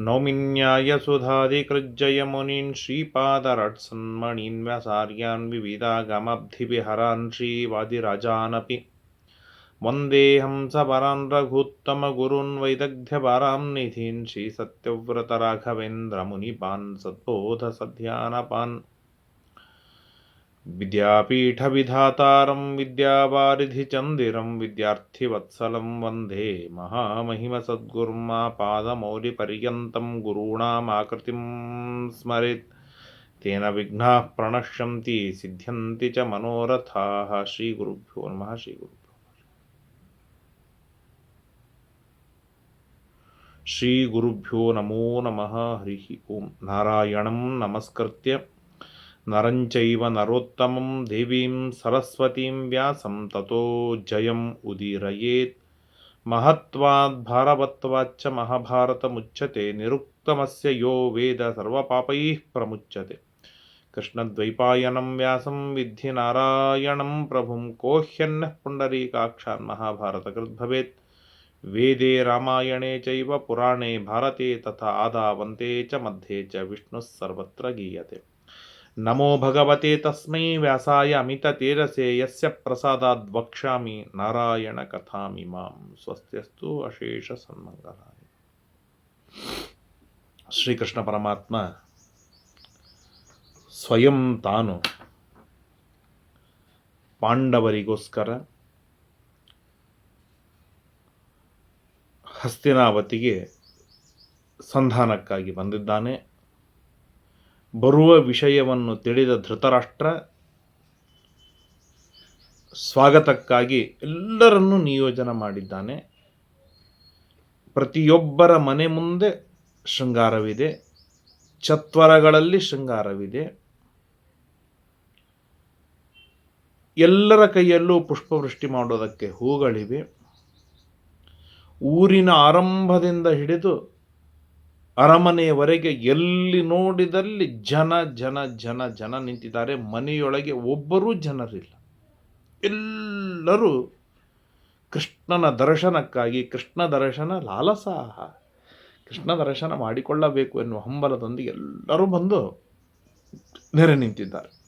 नौमिन्यायसुधादिकृज्जयमुनीन् श्रीपादरट्सन्मणीन् व्यासार्यान् विविधागमब्धिविहरान् श्रीवादिराजानपि। वन्देऽहं सपरान् रघुत्तमगुरून् वैदग्ध्यपरां निधीन् श्रीसत्यव्रतराघवेन्द्रमुनिपान् सद्बोधसध्यानपान्। विद्यापीठविधातारं विद्यावारिधिचन्दिरं विद्यार्थिवत्सलं वंदे महामहिमसद्गुरुमापादमौलिपर्यन्तं गुरूणामाकृतिं स्मरेत्। तेन विघ्नाः प्रणश्यन्ति, सिद्ध्यन्ति च मनोरथाः। श्रीगुरुभ्यो नमः, श्रीगुरुभ्यो श्रीगुरुभ्यो नमो नमः, हरिः ओं नारायणं नमस्कृत्य नरञ्चैव नरोत्तमं देवीं सरस्वतीं व्यासं ततो जयम् उदीरयेत्। महत्त्वाद्भारवत्वाच्च महाभारतमुच्यते, निरुक्तमस्य यो वेद सर्वपापैः प्रमुच्यते। कृष्णद्वैपायनं व्यासं विद्धि नारायणं प्रभुं कोह्यन्नः पुण्डरीकाक्षान् महाभारतकृद्भवेत् वेदे रामायणे चैव पुराणे भारते तथा आदावन्ते च मध्ये च विष्णुः सर्वत्र गीयते। ನಮೋ ಭಗವತೆ ತಸ್ಮೈ ವ್ಯಾಸಾಯ ಅಮಿತ ತೇರಸೆ ಯಸ್ಯ ಪ್ರಸಾದಾದ್ ವಕ್ಷಾಮಿ ನಾರಾಯಣ ಕಥಾಮಿ ಮಾಂ ಸ್ವಸ್ತ್ಯಸ್ತು ಅಶೇಷ ಸನ್ಮಂಗಲ ಶ್ರೀಕೃಷ್ಣ ಪರಮಾತ್ಮ ಸ್ವಯಂ ತಾನು ಪಾಂಡವರಿಗೋಸ್ಕರ ಹಸ್ತಿನಾವತಿಗೆ ಸಂಧಾನಕ್ಕಾಗಿ ಬಂದಿದ್ದಾನೆ. ಬರುವ ವಿಷಯವನ್ನು ತಿಳಿದ ಧೃತರಾಷ್ಟ್ರ ಸ್ವಾಗತಕ್ಕಾಗಿ ಎಲ್ಲರನ್ನೂ ನಿಯೋಜನೆ ಮಾಡಿದ್ದಾನೆ. ಪ್ರತಿಯೊಬ್ಬರ ಮನೆ ಮುಂದೆ ಶೃಂಗಾರವಿದೆ. ಚತ್ವರಗಳಲ್ಲಿ ಶೃಂಗಾರವಿದೆ. ಎಲ್ಲರ ಕೈಯಲ್ಲೂ ಪುಷ್ಪವೃಷ್ಟಿ ಮಾಡೋದಕ್ಕೆ ಹೂಗಳಿವೆ. ಊರಿನ ಆರಂಭದಿಂದ ಹಿಡಿದು ಅರಮನೆಯವರೆಗೆ ಎಲ್ಲಿ ನೋಡಿದಲ್ಲಿ ಜನ ಜನ ಜನ ಜನ ನಿಂತಿದ್ದಾರೆ. ಮನೆಯೊಳಗೆ ಒಬ್ಬರೂ ಜನರಿಲ್ಲ. ಎಲ್ಲರೂ ಕೃಷ್ಣನ ದರ್ಶನಕ್ಕಾಗಿ, ಕೃಷ್ಣ ದರ್ಶನ ಲಾಲಸಾಹ, ಕೃಷ್ಣ ದರ್ಶನ ಮಾಡಿಕೊಳ್ಳಬೇಕು ಎನ್ನುವ ಹಂಬಲದೊಂದಿಗೆ ಎಲ್ಲರೂ ಬಂದು ನೆರೆ ನಿಂತಿದ್ದಾರೆ.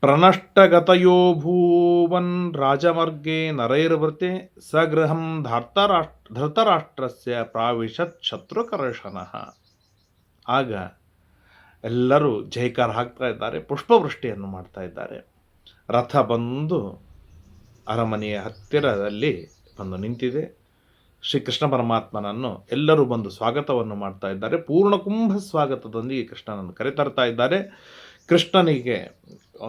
ಪ್ರಣಷ್ಟಗತಯೋ ಭೂವನ್ ರಾಜಮಾರ್ಗೆ ನರೈರ್ವೃತೆ ಸಗೃಹಂ ಧರ್ತರಾಷ್ಟ್ರ, ಧೃತರಾಷ್ಟ್ರಸ್ಯ ಪ್ರಾವಿಶತ್ ಶತ್ರುಕರ್ಷಣಃ. ಆಗ ಎಲ್ಲರೂ ಜೈಕಾರ ಹಾಕ್ತಾ ಇದ್ದಾರೆ, ಪುಷ್ಪವೃಷ್ಟಿಯನ್ನು ಮಾಡ್ತಾ ಇದ್ದಾರೆ. ರಥ ಬಂದು ಅರಮನೆಯ ಹತ್ತಿರದಲ್ಲಿ ಬಂದು ನಿಂತಿದೆ. ಶ್ರೀಕೃಷ್ಣ ಪರಮಾತ್ಮನನ್ನು ಎಲ್ಲರೂ ಬಂದು ಸ್ವಾಗತವನ್ನು ಮಾಡ್ತಾ ಇದ್ದಾರೆ. ಪೂರ್ಣಕುಂಭ ಸ್ವಾಗತದೊಂದಿಗೆ ಕೃಷ್ಣನನ್ನು ಕರೆತರ್ತಾ ಇದ್ದಾರೆ. ಕೃಷ್ಣನಿಗೆ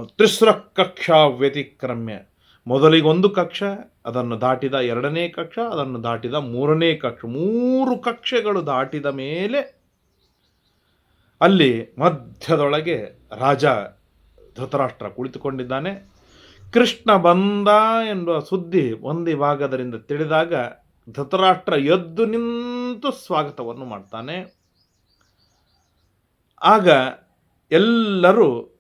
ತ್ರಿಸ್ರ ಕಕ್ಷ ವ್ಯತಿಕ್ರಮ್ಯ ಮೊದಲಿಗೊಂದು ಕಕ್ಷ, ಅದನ್ನು ದಾಟಿದ ಎರಡನೇ ಕಕ್ಷ, ಅದನ್ನು ದಾಟಿದ ಮೂರನೇ ಕಕ್ಷ. ಮೂರು ಕಕ್ಷೆಗಳು ದಾಟಿದ ಮೇಲೆ ಅಲ್ಲಿ ಮಧ್ಯದೊಳಗೆ ರಾಜ ಧೃತರಾಷ್ಟ್ರ ಕುಳಿತುಕೊಂಡಿದ್ದಾನೆ. ಕೃಷ್ಣ ಬಂದ ಎಂಬ ಸುದ್ದಿ ಒಂದು ಭಾಗದರಿಂದ ತಿಳಿದಾಗ ಧೃತರಾಷ್ಟ್ರ ಎದ್ದು ನಿಂತು ಸ್ವಾಗತವನ್ನು ಮಾಡ್ತಾನೆ. ಆಗ ಎಲ್ಲರೂ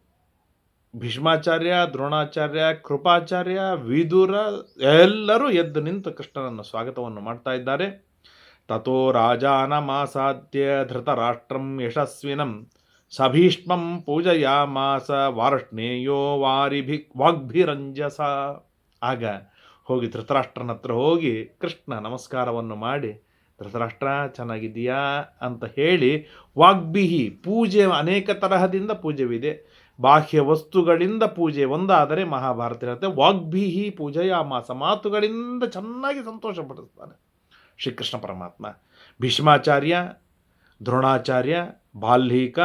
ಭೀಷ್ಮಾಚಾರ್ಯ, ದ್ರೋಣಾಚಾರ್ಯ, ಕೃಪಾಚಾರ್ಯ, ವಿದುರ ಎಲ್ಲರೂ ಎದ್ದು ನಿಂತು ಕೃಷ್ಣನನ್ನು ಸ್ವಾಗತವನ್ನು ಮಾಡ್ತಾ ಇದ್ದಾರೆ. ತಥೋ ರಾಜಾನಮಾಸಾಧ್ಯ ಧೃತರಾಷ್ಟ್ರಂ ಯಶಸ್ವಿನಂ. ಸಭೀಷ್ಮಂ ಪೂಜಯಾಮಾಸ, ವಾರ್ಷ್ಣೇಯೋ ವಾರಿಭಿ, ವಾಗ್ಭಿರಂಜಸ. ಆಗ ಹೋಗಿ ಧೃತರಾಷ್ಟ್ರನ ಹತ್ರ ಹೋಗಿ ಕೃಷ್ಣ ನಮಸ್ಕಾರವನ್ನು ಮಾಡಿ, ಧೃತರಾಷ್ಟ್ರ ಚೆನ್ನಾಗಿದೆಯಾ ಅಂತ ಹೇಳಿ, ವಾಗ್ಭಿಹಿ, ಪೂಜೆ ಅನೇಕ ತರಹದಿಂದ ಪೂಜೆವಿದೆ. ಬಾಹ್ಯ ವಸ್ತುಗಳಿಂದ ಪೂಜೆ ಒಂದಾದರೆ ಮಹಾಭಾರತ ಇರುತ್ತೆ ಆ ಮಾಸ ಮಾತುಗಳಿಂದ ಚೆನ್ನಾಗಿ ಸಂತೋಷ ಪಡಿಸ್ತಾನೆ ಶ್ರೀಕೃಷ್ಣ ಪರಮಾತ್ಮ. ಭೀಷ್ಮಾಚಾರ್ಯ, ದ್ರೋಣಾಚಾರ್ಯ, ಬಾಲ್ಹೀಕ,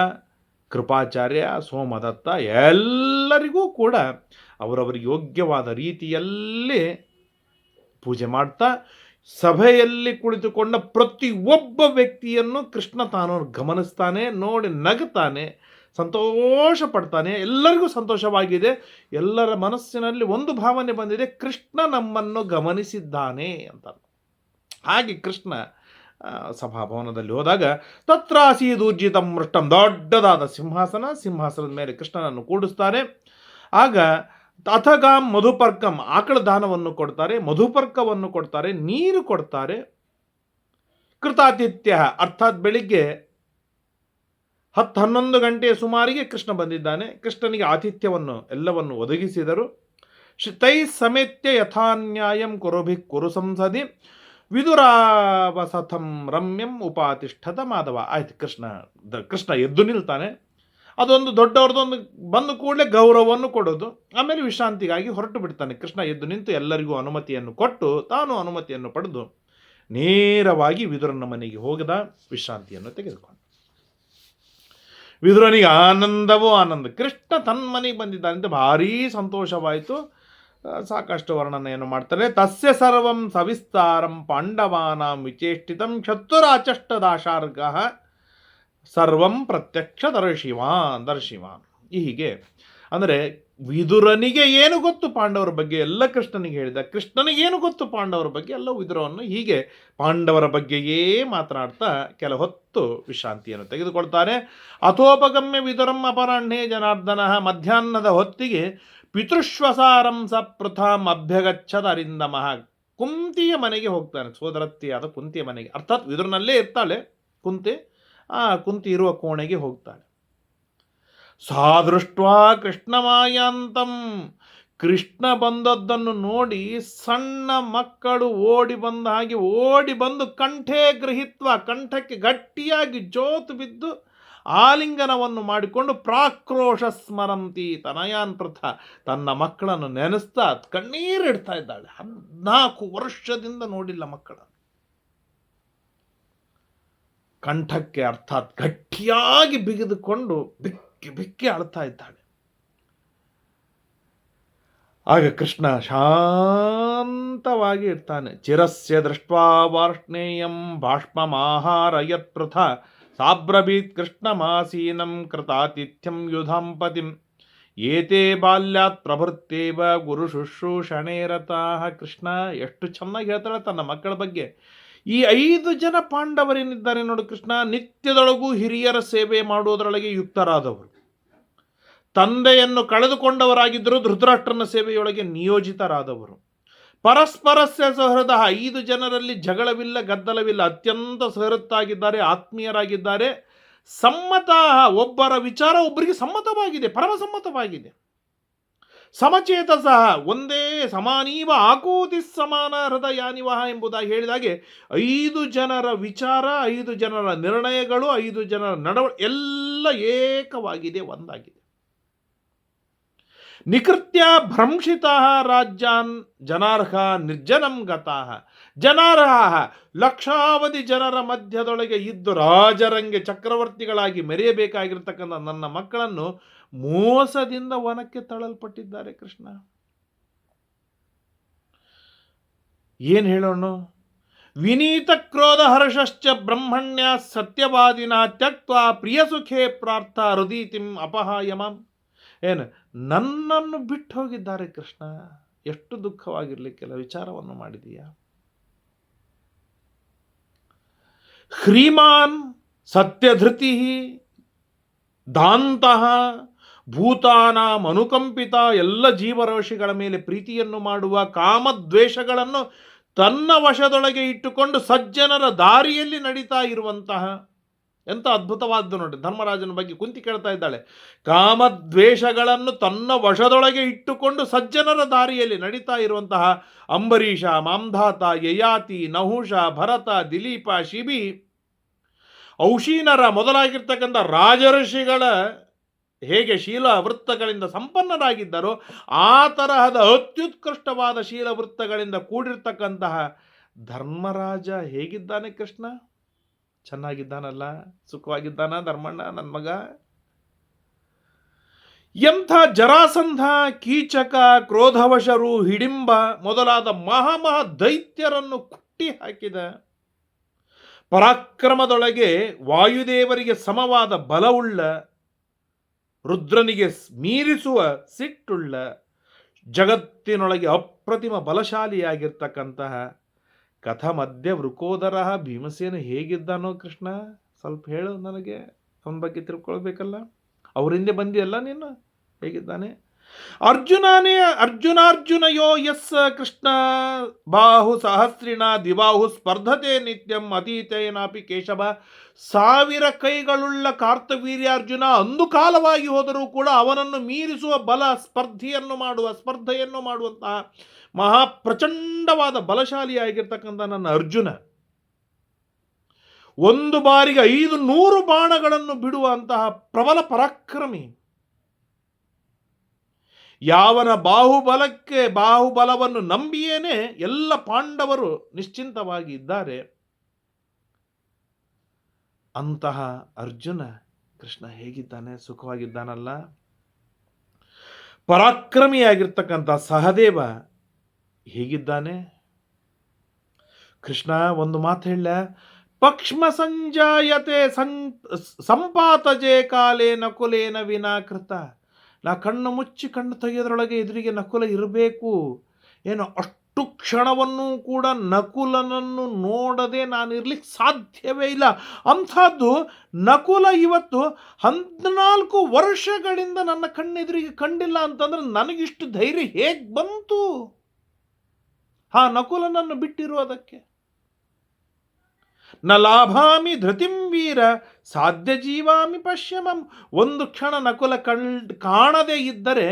ಕೃಪಾಚಾರ್ಯ, ಸೋಮದತ್ತ ಎಲ್ಲರಿಗೂ ಕೂಡ ಅವರವರಿಗೆ ಯೋಗ್ಯವಾದ ರೀತಿಯಲ್ಲಿ ಪೂಜೆ ಮಾಡ್ತಾ ಸಭೆಯಲ್ಲಿ ಕುಳಿತುಕೊಂಡ ಪ್ರತಿಯೊಬ್ಬ ವ್ಯಕ್ತಿಯನ್ನು ಕೃಷ್ಣ ತಾನು ಗಮನಿಸ್ತಾನೆ, ನೋಡಿ ನಗುತ್ತಾನೆ. ಸಂತೋಷ ಪಡ್ತಾನೆ ಎಲ್ಲರಿಗೂ ಸಂತೋಷವಾಗಿದೆ. ಎಲ್ಲರ ಮನಸ್ಸಿನಲ್ಲಿ ಒಂದು ಭಾವನೆ ಬಂದಿದೆ. ಕೃಷ್ಣ ನಮ್ಮನ್ನು ಗಮನಿಸಿದ್ದಾನೆ ಅಂತ ಹಾಗೆ ಕೃಷ್ಣ ಸಭಾಭವನದಲ್ಲಿ ಹೋದಾಗ ತತ್ರಾಸೀದೂರ್ಜಿತಂ ಮೃಷ್ಟಂ ದೊಡ್ಡದಾದ ಸಿಂಹಾಸನ, ಸಿಂಹಾಸನದ ಮೇಲೆ ಕೃಷ್ಣನನ್ನು ಕೂಡಿಸ್ತಾರೆ. ಆಗ ಅಥಗಾಂ ಮಧುಪರ್ಕಂ ಆಕಳ ದಾನವನ್ನು ಕೊಡ್ತಾರೆ, ಮಧುಪರ್ಕವನ್ನು ಕೊಡ್ತಾರೆ, ನೀರು ಕೊಡ್ತಾರೆ. ಕೃತಾತಿಥ್ಯ, ಅರ್ಥಾತ್ ಬೆಳಿಗ್ಗೆ ಹತ್ತು ಹನ್ನೊಂದು ಗಂಟೆಯ ಸುಮಾರಿಗೆ ಕೃಷ್ಣ ಬಂದಿದ್ದಾನೆ. ಕೃಷ್ಣನಿಗೆ ಆತಿಥ್ಯವನ್ನು ಎಲ್ಲವನ್ನು ಒದಗಿಸಿದರು. ತೈ ಸಮೇತ್ಯ ಯಥಾನ್ಯಾಯಂ ಕುರುಭಿ ಕುರು ಸಂಸದಿ ವಿದುರಾವಸಥಂ ರಮ್ಯಂ ಉಪಾತಿಷ್ಠತ ಮಾಧವ. ಆಯ್ತು, ಕೃಷ್ಣ ಕೃಷ್ಣ ಎದ್ದು ನಿಲ್ತಾನೆ. ಅದೊಂದು ದೊಡ್ಡವ್ರದೊಂದು ಬಂದು ಕೂಡಲೇ ಗೌರವವನ್ನು ಕೊಡೋದು. ಆಮೇಲೆ ವಿಶ್ರಾಂತಿಗಾಗಿ ಹೊರಟು ಬಿಡ್ತಾನೆ. ಕೃಷ್ಣ ಎದ್ದು ನಿಂತು ಎಲ್ಲರಿಗೂ ಅನುಮತಿಯನ್ನು ಕೊಟ್ಟು ತಾನು ಅನುಮತಿಯನ್ನು ಪಡೆದು ನೇರವಾಗಿ ವಿದುರನ ಮನೆಗೆ ಹೋಗದ. ವಿಶ್ರಾಂತಿಯನ್ನು ತೆಗೆದುಕೊಂಡು. ವಿದುರನಿಗೆ ಆನಂದವೋ ಆನಂದ. ಕೃಷ್ಣ ತನ್ನ ಮನೆಗೆ ಬಂದಿದ್ದಾನೆ ಅಂತ ಭಾರೀ ಸಂತೋಷವಾಯಿತು. ಸಾಕಷ್ಟು ವರ್ಣನೆಯನ್ನು ಮಾಡ್ತಾರೆ. ತಸ್ಯ ಸರ್ವಂ ಸವಿಸ್ತಾರಂ ಪಾಂಡವಾನಾಂ ವಿಚೇಷ್ಟಿತಂ ಚತುರಾಚಷ್ಟದಾಶಾರ್ಗ ಸರ್ವಂ ಪ್ರತ್ಯಕ್ಷ ದರ್ಶಿವಾನ್ ದರ್ಶಿವಾನ್. ಹೀಗೆ. ಅಂದರೆ ವಿದುರನಿಗೆ ಏನು ಗೊತ್ತು ಪಾಂಡವರ ಬಗ್ಗೆ? ಎಲ್ಲ ಕೃಷ್ಣನಿಗೆ ಹೇಳಿದ. ಕೃಷ್ಣನಿಗೆ ಏನು ಗೊತ್ತು ಪಾಂಡವರ ಬಗ್ಗೆ? ಎಲ್ಲ ವಿದುರವನ್ನು ಹೀಗೆ ಪಾಂಡವರ ಬಗ್ಗೆಯೇ ಮಾತನಾಡ್ತಾ ಕೆಲ ಹೊತ್ತು ವಿಶ್ರಾಂತಿಯನ್ನು ತೆಗೆದುಕೊಳ್ತಾರೆ ಅಥೋಪಗಮ್ಯ ವಿದುರಂ ಅಪರಾಹ್ನೇ ಜನಾರ್ದನ ಮಧ್ಯಾಹ್ನದ ಹೊತ್ತಿಗೆ ಪಿತೃಶ್ವಸಾರಂ ಸ ಪ್ರಥಮ್ ಅಭ್ಯಗಚ್ಚದ ಮಹಾ ಕುಂತಿಯ ಮನೆಗೆ ಹೋಗ್ತಾನೆ. ಸೋದರತ್ತಿಯಾದ ಕುಂತಿಯ ಮನೆಗೆ. ಅರ್ಥಾತ್ ವಿದುರನಲ್ಲೇ ಇರ್ತಾಳೆ. ಕುಂತಿ, ಆ ಕುಂತಿ ಇರುವ ಕೋಣೆಗೆ ಹೋಗ್ತಾಳೆ. ಸಾದೃಷ್ಟ ಕೃಷ್ಣಮಾಯಾಂತಂ. ಕೃಷ್ಣ ಬಂದದ್ದನ್ನು ನೋಡಿ ಸಣ್ಣ ಮಕ್ಕಳು ಓಡಿ ಬಂದ ಹಾಗೆ ಓಡಿ ಬಂದು ಕಂಠೇ ಗೃಹಿತ್ವ, ಕಂಠಕ್ಕೆ ಗಟ್ಟಿಯಾಗಿ ಜೋತು ಬಿದ್ದು ಆಲಿಂಗನವನ್ನು ಮಾಡಿಕೊಂಡು ಪ್ರಾಕ್ರೋಶ ಸ್ಮರಂತಿ ತನಯಾನ್ ಪ್ರಥ ತನ್ನ ಮಕ್ಕಳನ್ನು ನೆನೆಸ್ತಾ ಕಣ್ಣೀರಿಡ್ತಾ ಇದ್ದಾಳೆ. ಹದಿನಾಲ್ಕು ವರ್ಷದಿಂದ ನೋಡಿಲ್ಲ ಮಕ್ಕಳನ್ನು. ಕಂಠಕ್ಕೆ ಅರ್ಥಾತ್ ಗಟ್ಟಿಯಾಗಿ ಬಿಗಿದುಕೊಂಡು ಬಿಕ್ಕಿ ಬೆಕ್ಕಿ ಅಳ್ತಾ ಇದ್ದಾಳೆ. ಆಗ ಕೃಷ್ಣ ಶಾಂತವಾಗಿ ಇರ್ತಾನೆ. ಚಿರಸ್ಯ ದೃಷ್ಟ್ವಾ ವಾರ್ಷ್ಣೇಯಂ ಬಾಷ್ಪಮಾಹಾರ ಯತ್ ಪೃಥ ಸಾಬ್ರವೀತ್ ಕೃಷ್ಣಮಾಸೀನಂ ಕೃತಾತಿಥ್ಯಂ ಯುಧಾಂಪತಿಂ ಏತೇ ಬಾಲ್ಯಾತ್ ಪ್ರಭೃತ್ತೇವ ಗುರು ಶುಶ್ರೂಷಣೆ ಕೃಷ್ಣ ಎಷ್ಟು ಚೆನ್ನಾಗಿ ಹೇಳ್ತಾಳೆ ತನ್ನ ಮಕ್ಕಳ ಬಗ್ಗೆ. ಈ ಐದು ಜನ ಪಾಂಡವರೇನಿದ್ದಾರೆ ನೋಡು ಕೃಷ್ಣ. ನಿತ್ಯದೊಳಗೂ ಹಿರಿಯರ ಸೇವೆ ಮಾಡುವುದರೊಳಗೆ ಯುಕ್ತರಾದವರು. ತಂದೆಯನ್ನು ಕಳೆದುಕೊಂಡವರಾಗಿದ್ದರೂ ಧೃತರಾಷ್ಟ್ರನ ಸೇವೆಯೊಳಗೆ ನಿಯೋಜಿತರಾದವರು. ಪರಸ್ಪರ ಸಹೃದ ಐದು ಜನರಲ್ಲಿ ಜಗಳವಿಲ್ಲ, ಗದ್ದಲವಿಲ್ಲ. ಅತ್ಯಂತ ಸಹೃತ್ತಾಗಿದ್ದಾರೆ, ಆತ್ಮೀಯರಾಗಿದ್ದಾರೆ. ಸಮ್ಮತ ಒಬ್ಬರ ವಿಚಾರ ಒಬ್ಬರಿಗೆ ಸಮ್ಮತವಾಗಿದೆ, ಪರಮಸಮ್ಮತವಾಗಿದೆ. ಸಮಚೇತ ಸಹ ಒಂದೇ ಸಮಾನೀವ, ಆಕೂತಿ ಸಮಾನ ಹೃದಯಾನಿವಹ ಎಂಬುದಾಗಿ ಹೇಳಿದಾಗೆ, ಐದು ಜನರ ವಿಚಾರ, ಐದು ಜನರ ನಿರ್ಣಯಗಳು, ಐದು ಜನರ ನಡವ ಎಲ್ಲ ಏಕವಾಗಿದೆ, ಒಂದಾಗಿದೆ. ನಿಕೃತ್ಯ ಭ್ರಂಶಿತ ರಾಜ್ಯಾನ್ ಜನಾರ್ಹ ನಿರ್ಜನಂ ಗತಃ ಜನಾರ್ಹ ಲಕ್ಷಾವಧಿ ಜನರ ಮಧ್ಯದೊಳಗೆ ಇದ್ದು ರಾಜರಂಗೆ ಚಕ್ರವರ್ತಿಗಳಾಗಿ ಮೆರೆಯಬೇಕಾಗಿರ್ತಕ್ಕಂಥ ನನ್ನ ಮಕ್ಕಳನ್ನು ಮೋಸದಿಂದ ವನಕ್ಕೆ ತಳ್ಳಲ್ಪಟ್ಟಿದ್ದಾರೆ ಕೃಷ್ಣ. ಏನು ಹೇಳೋಣ? ವಿನೀತ ಕ್ರೋಧ ಹರ್ಷಶ್ಚ ಬ್ರಹ್ಮಣ್ಯ ಸತ್ಯವಾದಿನ ತ್ಯಕ್ತ ಪ್ರಿಯ ಸುಖೇ ಪ್ರಾರ್ಥ ಹೃದೀತಿಂ ಅಪಹಾಯಮಾಂ. ಏನು? ನನ್ನನ್ನು ಬಿಟ್ಟು ಹೋಗಿದ್ದಾರೆ ಕೃಷ್ಣ. ಎಷ್ಟು ದುಃಖವಾಗಿರ್ಲಿಕ್ಕೆಲ್ಲ ವಿಚಾರವನ್ನು ಮಾಡಿದೀಯಾ? ಶ್ರೀಮಾನ್ ಸತ್ಯಧೃತಿ ದಾಂತಹ ಭೂತಾನಾಂ ಅನುಕಂಪಿತ ಎಲ್ಲ ಜೀವರಾಶಿಗಳ ಮೇಲೆ ಪ್ರೀತಿಯನ್ನು ಮಾಡುವ ಕಾಮದ್ವೇಷಗಳನ್ನು ತನ್ನ ವಶದೊಳಗೆ ಇಟ್ಟುಕೊಂಡು ಸಜ್ಜನರ ದಾರಿಯಲ್ಲಿ ನಡೀತಾ ಇರುವಂತಹ ಎಂತ ಅದ್ಭುತವಾದ್ದು ನೋಡಿ, ಧರ್ಮರಾಜನ ಬಗ್ಗೆ ಕುಂತಿ ಕೇಳ್ತಾ ಇದ್ದಾಳೆ. ಕಾಮದ್ವೇಷಗಳನ್ನು ತನ್ನ ವಶದೊಳಗೆ ಇಟ್ಟುಕೊಂಡು ಸಜ್ಜನರ ದಾರಿಯಲ್ಲಿ ನಡೀತಾ ಇರುವಂತಹ ಅಂಬರೀಷ, ಮಾಂಧಾತ, ಯಯಾತಿ, ನಹುಷ, ಭರತ, ದಿಲೀಪ, ಶಿಬಿ ಔಷೀನರ ಮೊದಲಾಗಿರ್ತಕ್ಕಂಥ ರಾಜಋಷಿಗಳ ಹೇಗೆ ಶೀಲ ವೃತ್ತಗಳಿಂದ ಸಂಪನ್ನರಾಗಿದ್ದರೋ, ಆ ತರಹದ ಅತ್ಯುತ್ಕೃಷ್ಟವಾದ ಶೀಲ ವೃತ್ತಗಳಿಂದ ಕೂಡಿರ್ತಕ್ಕಂತಹ ಧರ್ಮರಾಜ ಹೇಗಿದ್ದಾನೆ ಕೃಷ್ಣ? ಚೆನ್ನಾಗಿದ್ದಾನಲ್ಲ, ಸುಖವಾಗಿದ್ದಾನ ಧರ್ಮಣ್ಣ ನನ್ನ ಮಗ? ಎಂಥ ಜರಾಸಂಧ, ಕೀಚಕ, ಕ್ರೋಧವಶರು, ಹಿಡಿಂಬ ಮೊದಲಾದ ಮಹಾಮಹ ದೈತ್ಯರನ್ನು ಕುಟ್ಟಿ ಹಾಕಿದ. ಪರಾಕ್ರಮದೊಳಗೆ ವಾಯುದೇವರಿಗೆ ಸಮವಾದ ಬಲವುಳ್ಳ, ರುದ್ರನಿಗೆ ಮೀರಿಸುವ ಸಿಟ್ಟುಳ್ಳ, ಜಗತ್ತಿನೊಳಗೆ ಅಪ್ರತಿಮ ಬಲಶಾಲಿಯಾಗಿರ್ತಕ್ಕಂತಹ ಕಥ ಮಧ್ಯ ವೃಕೋದರ ಭೀಮಸೇನ ಹೇಗಿದ್ದಾನೋ ಕೃಷ್ಣ, ಸ್ವಲ್ಪ ಹೇಳು ನನಗೆ, ಅವನ ಬಗ್ಗೆ ತಿಳ್ಕೊಳ್ಬೇಕಲ್ಲ. ಅವರಿಂದೆ ಬಂದಿಯಲ್ಲ ನೀನು? ಹೇಗಿದ್ದಾನೆ? ಅರ್ಜುನನೇ, ಅರ್ಜುನಾರ್ಜುನಯೋ ಎಸ್ ಕೃಷ್ಣ, ಬಾಹು ಸಹಸ್ರಿಣ ದಿಬಾಹು ಸ್ಪರ್ಧತೆ ನಿತ್ಯಂ ಅತೀತೇನಾಪಿ ಕೇಶವ. ಸಾವಿರ ಕೈಗಳುಳ್ಳ ಕಾರ್ತವೀರ್ಯಾರ್ಜುನ ಅಂದು ಕಾಲವಾಗಿ ಹೋದರೂ ಕೂಡ ಅವನನ್ನು ಮೀರಿಸುವ ಬಲ ಸ್ಪರ್ಧೆಯನ್ನು ಮಾಡುವ, ಸ್ಪರ್ಧೆಯನ್ನು ಮಾಡುವಂತಹ ಮಹಾಪ್ರಚಂಡವಾದ ಬಲಶಾಲಿಯಾಗಿರ್ತಕ್ಕಂಥ ನನ್ನ ಅರ್ಜುನ, ಒಂದು ಬಾರಿಗೆ ಐದು ನೂರು ಬಾಣಗಳನ್ನು ಬಿಡುವಂತಹ ಪ್ರಬಲ ಪರಾಕ್ರಮಿ. ಯಾವನ ಬಾಹುಬಲಕ್ಕೆ ಬಾಹುಬಲವನ್ನು ನಂಬಿಯೇನೆ ಎಲ್ಲ ಪಾಂಡವರು ನಿಶ್ಚಿಂತವಾಗಿ ಇದ್ದಾರೆ ಅಂತಹ ಅರ್ಜುನ ಕೃಷ್ಣ ಹೇಗಿದ್ದಾನೆ? ಸುಖವಾಗಿದ್ದಾನಲ್ಲ. ಪರಾಕ್ರಮಿಯಾಗಿರ್ತಕ್ಕಂಥ ಸಹದೇವ ಹೇಗಿದ್ದಾನೆ? ಕೃಷ್ಣ ಒಂದು ಮಾತು ಹೇಳ, ಪಕ್ಷ್ಮ ಸಂಜಾಯತೆ ಸಂ, ಸಂಪಾತಜೆ ಕಾಲೇ ನಕುಲೇನ ವಿನಾಕೃತ. ನಾ ಕಣ್ಣು ಮುಚ್ಚಿ ಕಣ್ಣು ತೆಗೆಯೋದ್ರೊಳಗೆ ಎದುರಿಗೆ ನಕುಲ ಇರಬೇಕು. ಏನು ಅಷ್ಟು ಕ್ಷಣವನ್ನು ಕೂಡ ನಕುಲನನ್ನು ನೋಡದೆ ನಾನು ಇರ್ಲಿಕ್ಕೆ ಸಾಧ್ಯವೇ ಇಲ್ಲ. ಅಂಥದ್ದು ನಕುಲ ಇವತ್ತು ಹದಿನಾಲ್ಕು ವರ್ಷಗಳಿಂದ ನನ್ನ ಕಣ್ಣೆದುರಿಗೆ ಕಂಡಿಲ್ಲ ಅಂತಂದ್ರೆ ನನಗಿಷ್ಟು ಧೈರ್ಯ ಹೇಗೆ ಬಂತು? ಹಾ ನಕುಲನನ್ನು ಬಿಟ್ಟಿರುವುದಕ್ಕೆ? ನ ಲಾಭಾಮಿ ಧೃತಿಂ ವೀರ ಸಾಧ್ಯ ಜೀವಾಮಿ ಪಶ್ಯಮಂ. ಒಂದು ಕ್ಷಣ ನಕುಲ ಕಣ್, ಕಾಣದೇ ಇದ್ದರೆ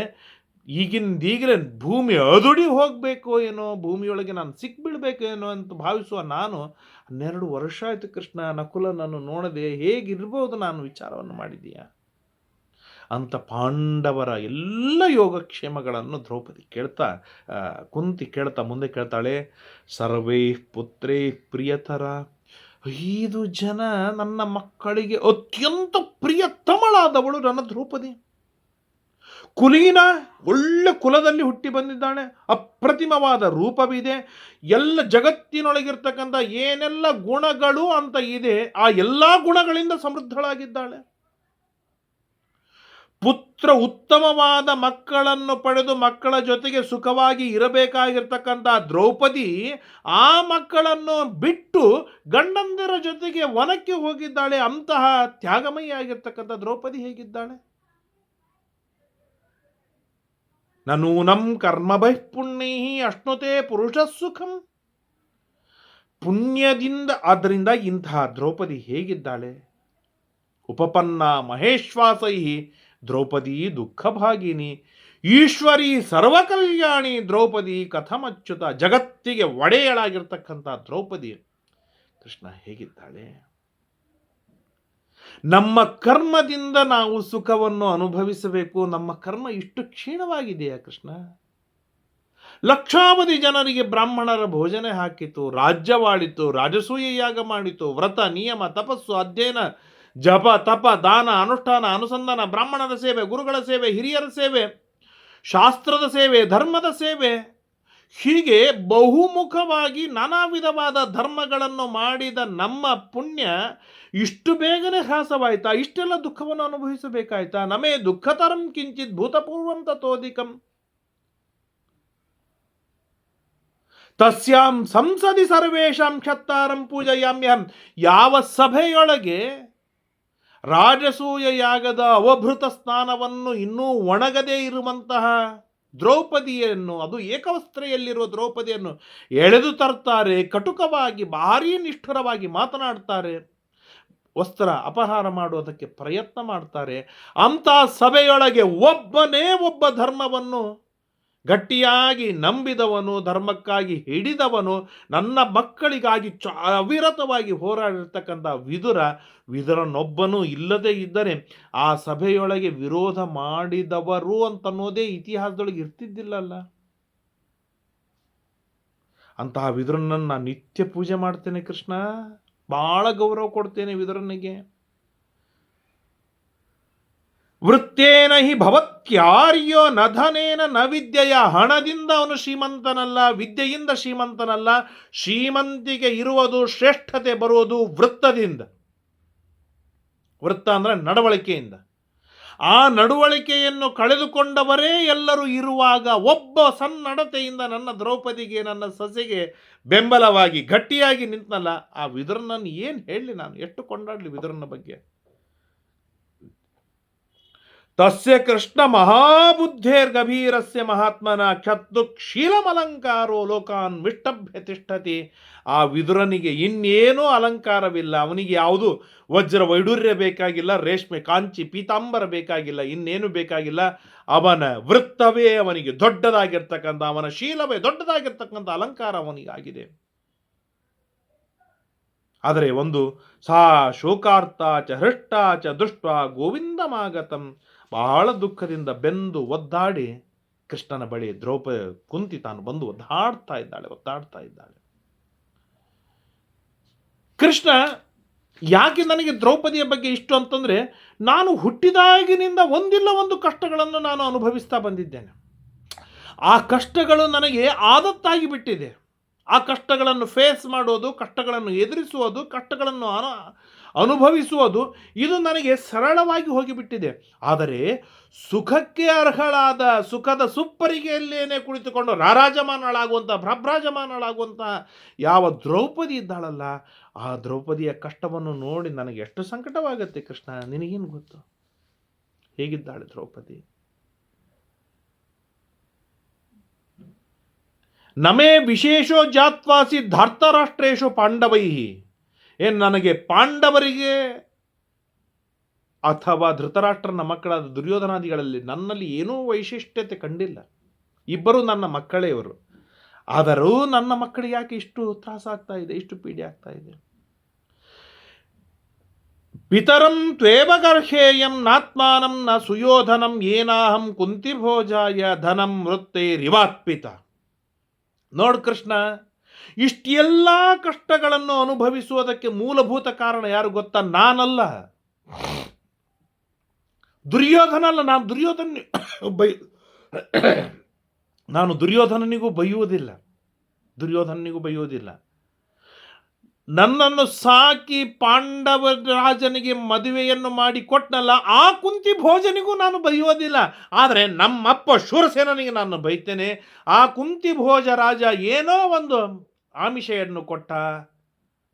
ಈಗಿಂದೀಗಲೇ ಭೂಮಿ ಅದುಡಿ ಹೋಗಬೇಕು ಏನೋ, ಭೂಮಿಯೊಳಗೆ ನಾನು ಸಿಕ್ಬಿಡ್ಬೇಕು ಏನೋ ಅಂತ ಭಾವಿಸುವ ನಾನು ಹನ್ನೆರಡು ವರ್ಷ ಆಯಿತು ಕೃಷ್ಣ ನಕುಲನನ್ನು ನೋಡದೆ ಹೇಗಿರ್ಬೋದು ನಾನು ವಿಚಾರವನ್ನು ಮಾಡಿದೀಯ ಅಂತ ಪಾಂಡವರ ಎಲ್ಲ ಯೋಗಕ್ಷೇಮಗಳನ್ನು ದ್ರೌಪದಿ ಕೇಳ್ತಾ ಕುಂತಿ ಕೇಳ್ತಾ, ಮುಂದೆ ಕೇಳ್ತಾಳೆ, ಸರ್ವೇ ಪುತ್ರೇ ಪ್ರಿಯತರ, ಐದು ಜನ ನನ್ನ ಮಕ್ಕಳಿಗೆ ಅತ್ಯಂತ ಪ್ರಿಯತಮಳಾದವಳು ನನ್ನ ದ್ರೌಪದಿ. ಕುಲೀನ ಒಳ್ಳೆ ಕುಲದಲ್ಲಿ ಹುಟ್ಟಿ ಬಂದಿದ್ದಾಳೆ, ಅಪ್ರತಿಮವಾದ ರೂಪವಿದೆ, ಎಲ್ಲ ಜಗತ್ತಿನೊಳಗಿರ್ತಕ್ಕಂಥ ಏನೆಲ್ಲ ಗುಣಗಳು ಅಂತ ಇದೆ, ಆ ಎಲ್ಲ ಗುಣಗಳಿಂದ ಸಮೃದ್ಧಳಾಗಿದ್ದಾಳೆ. ಪುತ್ರ ಉತ್ತಮವಾದ ಮಕ್ಕಳನ್ನು ಪಡೆದು ಮಕ್ಕಳ ಜೊತೆಗೆ ಸುಖವಾಗಿ ಇರಬೇಕಾಗಿರ್ತಕ್ಕಂಥ ದ್ರೌಪದಿ ಆ ಮಕ್ಕಳನ್ನು ಬಿಟ್ಟು ಗಂಡಂದಿರ ಜೊತೆಗೆ ವನಕ್ಕೆ ಹೋಗಿದ್ದಾಳೆ. ಅಂತಹ ತ್ಯಾಗಮಯಿಯಾಗಿರ್ತಕ್ಕಂಥ ದ್ರೌಪದಿ ಹೇಗಿದ್ದಾಳೆ? ನನೂನಂ ಕರ್ಮ ಬಹಿಪುಣ್ಯೈ ಅಷ್ಣುತೆ ಪುರುಷ ಸುಖಂ. ಪುಣ್ಯದಿಂದ ಆದ್ದರಿಂದ ಇಂತಹ ದ್ರೌಪದಿ ಹೇಗಿದ್ದಾಳೆ? ಉಪಪನ್ನ ಮಹೇಶ್ವಾಸೈ ದ್ರೌಪದಿ ದುಃಖಭಾಗಿನಿ ಈಶ್ವರಿ ಸರ್ವಕಲ್ಯಾಣಿ ದ್ರೌಪದಿ ಕಥಮಚ್ಯುತ ಜಗತ್ತಿಗೆ ಒಡೆಯಳಾಗಿರ್ತಕ್ಕಂಥ ದ್ರೌಪದಿ. ಕೃಷ್ಣ ಹೇಗಿದ್ದಾಳೆ? ನಮ್ಮ ಕರ್ಮದಿಂದ ನಾವು ಸುಖವನ್ನು ಅನುಭವಿಸಬೇಕು. ನಮ್ಮ ಕರ್ಮ ಇಷ್ಟು ಕ್ಷೀಣವಾಗಿದೆಯಾ ಕೃಷ್ಣ? ಲಕ್ಷಾವಧಿ ಜನರಿಗೆ ಬ್ರಾಹ್ಮಣರ ಭೋಜನೆ ಹಾಕಿತು, ರಾಜ್ಯವಾಳಿತು, ರಾಜಸೂಯ ಯಾಗ ಮಾಡಿತು, ವ್ರತ, ನಿಯಮ, ತಪಸ್ಸು, ಅಧ್ಯಯನ ಜಪ, ತಪ, ದಾನ, ಅನುಷ್ಠಾನ, ಅನುಸಂಧಾನ, ಬ್ರಾಹ್ಮಣರ ಸೇವೆ, ಗುರುಗಳ ಸೇವೆ, ಹಿರಿಯರ ಸೇವೆ, ಶಾಸ್ತ್ರದ ಸೇವೆ, ಧರ್ಮದ ಸೇವೆ, ಹೀಗೆ ಬಹುಮುಖವಾಗಿ ನಾನಾ ವಿಧವಾದ ಧರ್ಮಗಳನ್ನು ಮಾಡಿದ ನಮ್ಮ ಪುಣ್ಯ ಇಷ್ಟು ಬೇಗನೆ ಹ್ರಾಸವಾಯ್ತಾ? ಇಷ್ಟೆಲ್ಲ ದುಃಖವನ್ನು ಅನುಭವಿಸಬೇಕಾಯ್ತಾ? ನಮೇ ದುಃಖತರಂ ಕಿಂಚಿತ್ ಭೂತಪೂರ್ವಂ ತಥೋಧಿಕಂ. ತಸ್ಯಾಂ ಸಂಸದಿ ಸರ್ವೇಶಾಂ ಕ್ಷತ್ತಾರಂ ಪೂಜೆಯಾಮ್ಯಹಂ. ಯಾವ ಸಭೆಯೊಳಗೆ ರಾಜಸೂಯ ಯಾಗದ ಅವಭೃತ ಸ್ನಾನವನ್ನು ಇನ್ನೂ ಒಣಗದೇ ಇರುವಂತಹ ದ್ರೌಪದಿಯನ್ನು, ಅದು ಏಕವಸ್ತ್ರೆಯಲ್ಲಿರುವ ದ್ರೌಪದಿಯನ್ನು ಎಳೆದು ತರ್ತಾರೆ ಕಟುಕವಾಗಿ, ಭಾರೀ ನಿಷ್ಠುರವಾಗಿ ಮಾತನಾಡ್ತಾರೆ. ವಸ್ತ್ರ ಅಪಹಾರ ಮಾಡುವುದಕ್ಕೆ ಪ್ರಯತ್ನ ಮಾಡ್ತಾರೆ. ಅಂಥ ಸಭೆಯೊಳಗೆ ಒಬ್ಬನೇ ಒಬ್ಬ ಧರ್ಮವನ್ನು ಗಟ್ಟಿಯಾಗಿ ನಂಬಿದವನು, ಧರ್ಮಕ್ಕಾಗಿ ಹಿಡಿದವನು, ನನ್ನ ಮಕ್ಕಳಿಗಾಗಿ ಚ, ಅವಿರತವಾಗಿ ಹೋರಾಡಿರ್ತಕ್ಕಂಥ ವಿದುರ, ವಿದುರನೊಬ್ಬನೂ ಇಲ್ಲದೇ ಇದ್ದರೆ ಆ ಸಭೆಯೊಳಗೆ ವಿರೋಧ ಮಾಡಿದವರು ಅಂತನ್ನೋದೇ ಇತಿಹಾಸದೊಳಗೆ ಇರ್ತಿದ್ದಿಲ್ಲಲ್ಲ. ಅಂತಹ ವಿದುರನನ್ನು ನಾನು ನಿತ್ಯ ಪೂಜೆ ಮಾಡ್ತೇನೆ ಕೃಷ್ಣ. ಭಾಳ ಗೌರವ ಕೊಡ್ತೇನೆ ವಿದುರನಿಗೆ. ವೃತ್ತೇನ ಹಿ ಭವತ್ಯಾರ್ಯೋ ನಧನೇನ ನ ವಿದ್ಯೆಯ ಹಣದಿಂದ ಅವನು ಶ್ರೀಮಂತನಲ್ಲ, ವಿದ್ಯೆಯಿಂದ ಶ್ರೀಮಂತನಲ್ಲ, ಶ್ರೀಮಂತಿಗೆ ಇರುವುದು ಶ್ರೇಷ್ಠತೆ ಬರುವುದು ವೃತ್ತದಿಂದ. ವೃತ್ತ ಅಂದರೆ ನಡವಳಿಕೆಯಿಂದ. ಆ ನಡವಳಿಕೆಯನ್ನು ಕಳೆದುಕೊಂಡವರೇ ಎಲ್ಲರೂ ಇರುವಾಗ ಒಬ್ಬ ಸನ್ನಡತೆಯಿಂದ ನನ್ನ ದ್ರೌಪದಿಗೆ, ನನ್ನ ಸೊಸೆಗೆ ಬೆಂಬಲವಾಗಿ, ಗಟ್ಟಿಯಾಗಿ ನಿಂತನಲ್ಲ. ಆ ವಿದುರನನ್ನು ಏನು ಹೇಳಲಿ ನಾನು? ಎಷ್ಟು ಕೊಂಡಾಡಲಿ ವಿದುರನ ಬಗ್ಗೆ? ತಸ್ಯ ಕೃಷ್ಣ ಮಹಾಬುದ್ಧೇರ್ಗಭೀರಸ್ಯ ಮಹಾತ್ಮನ ಕ್ಷತ್ತು ಕ್ಷೀಲಮಲಂಕಾರೋ ಲೋಕಾನ್ ವಿಷ್ಟಭ್ಯ ತಿಷ್ಠತಿ ಆ ವಿದುರನಿಗೆ ಇನ್ನೇನೂ ಅಲಂಕಾರವಿಲ್ಲ. ಅವನಿಗೆ ಯಾವುದು? ವಜ್ರ ವೈಡೂರ್ಯ ಬೇಕಾಗಿಲ್ಲ, ರೇಷ್ಮೆ ಕಾಂಚಿ, ಪೀತಾಂಬರ ಬೇಕಾಗಿಲ್ಲ, ಇನ್ನೇನು ಬೇಕಾಗಿಲ್ಲ. ಅವನ ವೃತ್ತವೇ ಅವನಿಗೆ ದೊಡ್ಡದಾಗಿರ್ತಕ್ಕಂಥ, ಅವನ ಶೀಲವೇ ದೊಡ್ಡದಾಗಿರ್ತಕ್ಕಂಥ ಅಲಂಕಾರ ಅವನಿಗಾಗಿದೆ. ಆದರೆ ಒಂದು ಸಾ ಶೋಕಾರ್ಥ ಚ ಹೃಷ್ಟ ಚ ದುಷ್ಟ ಗೋವಿಂದಮಾಗತಂ. ಬಹಳ ದುಃಖದಿಂದ ಬೆಂದು ಒದ್ದಾಡಿ ಕೃಷ್ಣನ ಬಳಿ ದ್ರೌಪದಿ ಕುಂತಿ ತಾನು ಬಂದು ಒದ್ದಾಡ್ತಾ ಇದ್ದಾಳೆ ಒದ್ದಾಡ್ತಾ ಇದ್ದಾಳೆ. ಕೃಷ್ಣ, ಯಾಕೆ ನನಗೆ ದ್ರೌಪದಿಯ ಬಗ್ಗೆ ಇಷ್ಟು ಅಂತಂದರೆ, ನಾನು ಹುಟ್ಟಿದಾಗಿನಿಂದ ಒಂದಿಲ್ಲ ಒಂದು ಕಷ್ಟಗಳನ್ನು ನಾನು ಅನುಭವಿಸ್ತಾ ಬಂದಿದ್ದೇನೆ. ಆ ಕಷ್ಟಗಳು ನನಗೆ ಆದತ್ತಾಗಿ ಬಿಟ್ಟಿದೆ. ಆ ಕಷ್ಟಗಳನ್ನು ಫೇಸ್ ಮಾಡೋದು, ಕಷ್ಟಗಳನ್ನು ಎದುರಿಸುವುದು, ಕಷ್ಟಗಳನ್ನು ಅನುಭವಿಸುವುದು ಇದು ನನಗೆ ಸರಳವಾಗಿ ಹೋಗಿಬಿಟ್ಟಿದೆ. ಆದರೆ ಸುಖಕ್ಕೆ ಅರ್ಹಳಾದ ಸುಖದ ಸುಪ್ಪರಿಗೆಯಲ್ಲೇನೆ ಕುಳಿತುಕೊಂಡು ರಾರಾಜಮಾನಳಾಗುವಂಥ ಭ್ರಭ್ರಾಜಮಾನಳಾಗುವಂಥ ಯಾವ ದ್ರೌಪದಿ ಇದ್ದಾಳಲ್ಲ, ಆ ದ್ರೌಪದಿಯ ಕಷ್ಟವನ್ನು ನೋಡಿ ನನಗೆ ಎಷ್ಟು ಸಂಕಟವಾಗುತ್ತೆ ಕೃಷ್ಣ, ನಿನಗೇನು ಗೊತ್ತು? ಹೇಗಿದ್ದಾಳೆ ದ್ರೌಪದಿ? ನಮೇ ವಿಶೇಷೋ ಜಾತ್ವಾಸಿ ಧಾರ್ತರಾಷ್ಟ್ರೇಶು ಪಾಂಡವೈ. ಏನು ನನಗೆ ಪಾಂಡವರಿಗೆ ಅಥವಾ ಧೃತರಾಷ್ಟ್ರನ ಮಕ್ಕಳಾದ ದುರ್ಯೋಧನಾದಿಗಳಲ್ಲಿ ನನ್ನಲ್ಲಿ ಏನೂ ವೈಶಿಷ್ಟ್ಯತೆ ಕಂಡಿಲ್ಲ. ಇಬ್ಬರು ನನ್ನ ಮಕ್ಕಳೇ ಇವರು. ಆದರೂ ನನ್ನ ಮಕ್ಕಳಿಗೆ ಯಾಕೆ ಇಷ್ಟು ತ್ರಾಸಾಗ್ತಾ ಇದೆ, ಇಷ್ಟು ಪೀಡೆ ಆಗ್ತಾ ಇದೆ? ಪಿತರಂ ತ್ವೇವಗರ್ಹೇಯಂ ನಾತ್ಮಾನಂ ನ ಸುಯೋಧನಂ ಏನಾಹಂ ಕುಂತಿಭೋಜಾಯ ಧನಂ ವೃತ್ತೇ ರಿವಾತ್ಪಿತ ನೋಡ್ ಕೃಷ್ಣ ಇಷ್ಟೆಲ್ಲ ಕಷ್ಟಗಳನ್ನು ಅನುಭವಿಸುವುದಕ್ಕೆ ಮೂಲಭೂತ ಕಾರಣ ಯಾರು ಗೊತ್ತಾ? ನಾನಲ್ಲ. ದುರ್ಯೋಧನ ಅಲ್ಲ ನಾನು ದುರ್ಯೋಧನ ಬೈ, ನಾನು ದುರ್ಯೋಧನನಿಗೂ ಬೈಯುವುದಿಲ್ಲ ದುರ್ಯೋಧನನಿಗೂ ಬೈಯುವುದಿಲ್ಲ ನನ್ನನ್ನು ಸಾಕಿ ಪಾಂಡವ ರಾಜನಿಗೆ ಮದುವೆಯನ್ನು ಮಾಡಿ ಕೊಟ್ಟನಲ್ಲ ಆ ಕುಂತಿ ಭೋಜನಿಗೂ ನಾನು ಬೈಯೋದಿಲ್ಲ ಆದರೆ ನಮ್ಮಪ್ಪ ಶೂರಸೇನನಿಗೆ ನಾನು ಬೈತೇನೆ. ಆ ಕುಂತಿ ಭೋಜ ರಾಜ ಏನೋ ಒಂದು ಆಮಿಷೆಯನ್ನು ಕೊಟ್ಟ,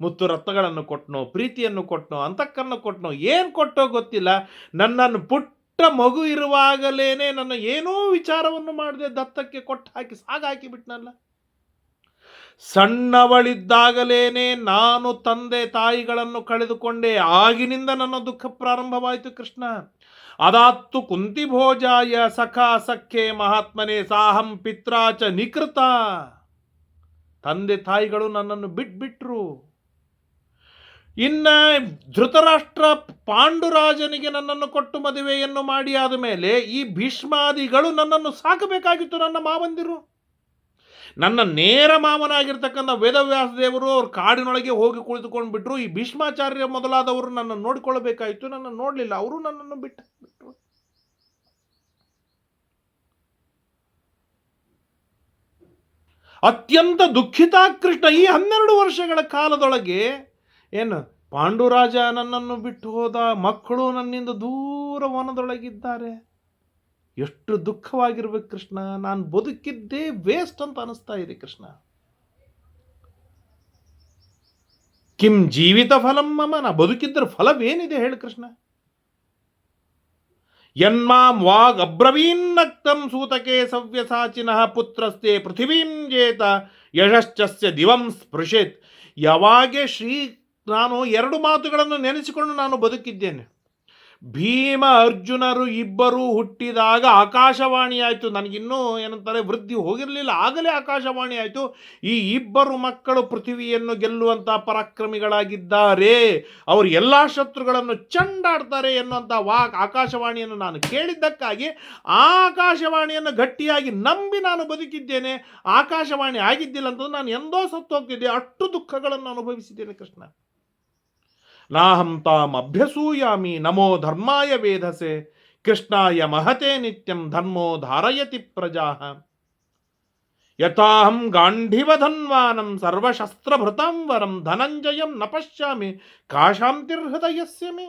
ಮುತ್ತು ರತ್ನಗಳನ್ನು ಕೊಟ್ಟನೋ ಪ್ರೀತಿಯನ್ನು ಕೊಟ್ಟನೋ ಅಂತಕ್ಕನ್ನು ಕೊಟ್ಟನೋ ಏನು ಕೊಟ್ಟೋ ಗೊತ್ತಿಲ್ಲ. ನನ್ನನ್ನು ಪುಟ್ಟ ಮಗು ಇರುವಾಗಲೇನೆ ನನ್ನ ಏನೋ ವಿಚಾರವನ್ನು ಮಾಡದೆ ದತ್ತಕ್ಕೆ ಕೊಟ್ಟು ಹಾಕಿ ಸಾಗಾಕಿ ಬಿಟ್ನಲ್ಲ. ಸಣ್ಣವಳಿದ್ದಾಗಲೇನೆ ನಾನು ತಂದೆ ತಾಯಿಗಳನ್ನು ಕಳೆದುಕೊಂಡೆ. ಆಗಿನಿಂದ ನನ್ನ ದುಃಖ ಪ್ರಾರಂಭವಾಯಿತು ಕೃಷ್ಣ. ಅದಾತ್ತು ಕುಂತಿಭೋಜಾಯ ಸಖಾ ಸಖ್ಯೆ ಮಹಾತ್ಮನೆ ಸಾಹಂ ಪಿತ್ರಾಚ ನಿಕೃತ. ತಂದೆ ತಾಯಿಗಳು ನನ್ನನ್ನು ಬಿಟ್ಬಿಟ್ರು. ಇನ್ನ ಧೃತರಾಷ್ಟ್ರ ಪಾಂಡುರಾಜನಿಗೆ ನನ್ನನ್ನು ಕೊಟ್ಟು ಮದುವೆಯನ್ನು ಮಾಡಿ ಆದ ಮೇಲೆ ಈ ಭೀಷ್ಮಾದಿಗಳು ನನ್ನನ್ನು ಸಾಕಬೇಕಾಗಿತ್ತು ನನ್ನ ಮಾವಂದಿರು. ನನ್ನ ನೇರ ಮಾವನಾಗಿರ್ತಕ್ಕಂಥ ವೇದವ್ಯಾಸ ದೇವರು ಅವ್ರ ಕಾಡಿನೊಳಗೆ ಹೋಗಿ ಕುಳಿತುಕೊಂಡು ಬಿಟ್ಟರು ಈ ಭೀಷ್ಮಾಚಾರ್ಯ ಮೊದಲಾದವರು ನನ್ನನ್ನು ನೋಡಿಕೊಳ್ಳಬೇಕಾಯಿತು. ನನ್ನ ನೋಡಲಿಲ್ಲ. ಅವರು ನನ್ನನ್ನು ಬಿಟ್ಟು ಬಿಟ್ರು ಅತ್ಯಂತ ದುಃಖಿತ ಕೃಷ್ಣ ಈ ಹನ್ನೆರಡು ವರ್ಷಗಳ ಕಾಲದೊಳಗೆ ಏನು ಪಾಂಡುರಾಜ ನನ್ನನ್ನು ಬಿಟ್ಟು ಹೋದ ಮಕ್ಕಳು ನನ್ನಿಂದ ದೂರ ವನದೊಳಗಿದ್ದಾರೆ. ಎಷ್ಟು ದುಃಖವಾಗಿರ್ಬೇಕು ಕೃಷ್ಣ. ನಾನು ಬದುಕಿದ್ದೇ ವೇಸ್ಟ್ ಅಂತ ಅನಿಸ್ತಾ ಇದೆ ಕೃಷ್ಣ. ಕಿಂ ಜೀವಿತ ಫಲಂ ಮಮ. ನಾ ಬದುಕಿದ್ರ ಫಲವೇನಿದೆ ಹೇಳು ಕೃಷ್ಣ. ಯನ್ಮಾಂ ವಾಗ್ ಅಬ್ರವೀನ್ನಕ್ತಂ ಸೂತಕೆ ಸವ್ಯಸಾಚಿನಃ ಪುತ್ರಸ್ತೆ ಪೃಥಿವೀಂ ಜೇತ ಯಶಶ್ಚಸ್ಯ ದಿವಂ ಸ್ಪೃಶೇತ್ ಯಾವಾಗೆ ಶ್ರೀ ನಾನು ಎರಡು ಮಾತುಗಳನ್ನು ನೆನೆಸಿಕೊಂಡು ನಾನು ಬದುಕಿದ್ದೇನೆ. ಭೀಮ ಅರ್ಜುನರು ಇಬ್ಬರು ಹುಟ್ಟಿದಾಗ ಆಕಾಶವಾಣಿ ಆಯಿತು ನನಗಿನ್ನೂ ಏನಂತಾರೆ, ವೃದ್ಧಿ ಹೋಗಿರಲಿಲ್ಲ. ಆಗಲೇ ಆಕಾಶವಾಣಿ ಆಯಿತು ಈ ಇಬ್ಬರು ಮಕ್ಕಳು ಪೃಥ್ವಿಯನ್ನು ಗೆಲ್ಲುವಂಥ ಪರಾಕ್ರಮಿಗಳಾಗಿದ್ದಾರೆ. ಅವರು ಎಲ್ಲ ಶತ್ರುಗಳನ್ನು ಚಂಡಾಡ್ತಾರೆ ಎನ್ನುವಂಥ ವಾ ಆಕಾಶವಾಣಿಯನ್ನು ನಾನು ಕೇಳಿದ್ದಕ್ಕಾಗಿ ಆಕಾಶವಾಣಿಯನ್ನು ಗಟ್ಟಿಯಾಗಿ ನಂಬಿ ನಾನು ಬದುಕಿದ್ದೇನೆ. ಆಕಾಶವಾಣಿ ಆಗಿದ್ದಿಲ್ಲ ಅಂತಂದ್ರೆ ನಾನು ಎಂದೋ ಸತ್ತು ಹೋಗ್ತಿದ್ದೆ ಅಷ್ಟು ದುಃಖಗಳನ್ನು ಅನುಭವಿಸಿದ್ದೇನೆ ಕೃಷ್ಣ. ನಾಹಂ ತಾಂ ಅಭ್ಯಸೂಯಾಮಿ ನಮೋ ಧರ್ಮಾಯ ವೇಧಸೆ, ಕೃಷ್ಣಾಯ ಮಹತೆ ನಿತ್ಯಂ ಧರ್ಮೋ ಧಾರಯತಿ ಪ್ರಜಾ ಯಥಾಹಂ ಗಾಂಢಿವಧನ್ವಾನಂ ಸರ್ವಶಸ್ತ್ರಭೃತಾಂ ವರಂ ಧನಂಜಯಂ ನ ಪಶ್ಯಾಮಿ ಕಾಶಾಂತಿರ್ಹೃದಯಸ್ಯ ಮೇ.